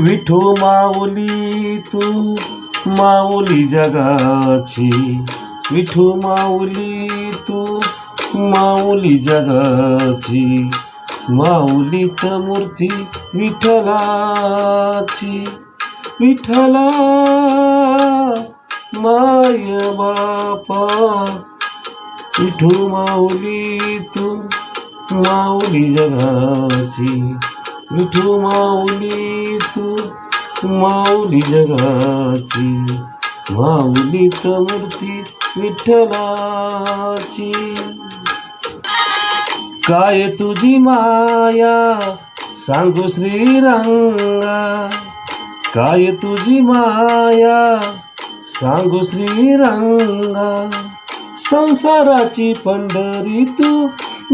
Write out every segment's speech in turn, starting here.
विठू माऊली तू माऊली जगाची विठू माऊली तू माऊली जगाची माऊलीत मूर्ती विठ्ठलाची विठ्ठला माय बापा विठू माऊली तू माऊली जगाची विठू माऊली तू माऊली जगाची. माऊलीत मूर्ती विठ्ठलाची. काय तुझी माया? सांगू श्रीरंगा. काय तुझी माया? सांगू श्रीरंगा. संसाराची पंढरी तू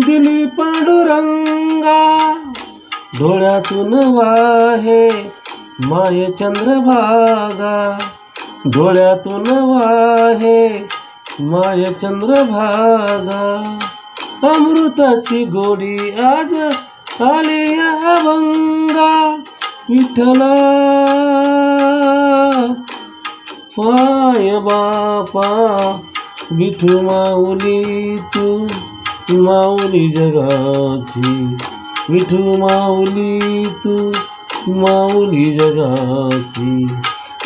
दिली पांडुरंगा. डोळ्यातून वाहे माय चंद्रभागा. डोळ्यातून वाहे माय चंद्रभागा. अमृताची गोडी आज आली अभंगा. विठला पाय बापा विठू माऊली तू माऊली जगाची. विठू माऊली तू माऊली जगाची.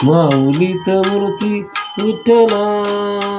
माऊलीत मूर्ती विठ्ठला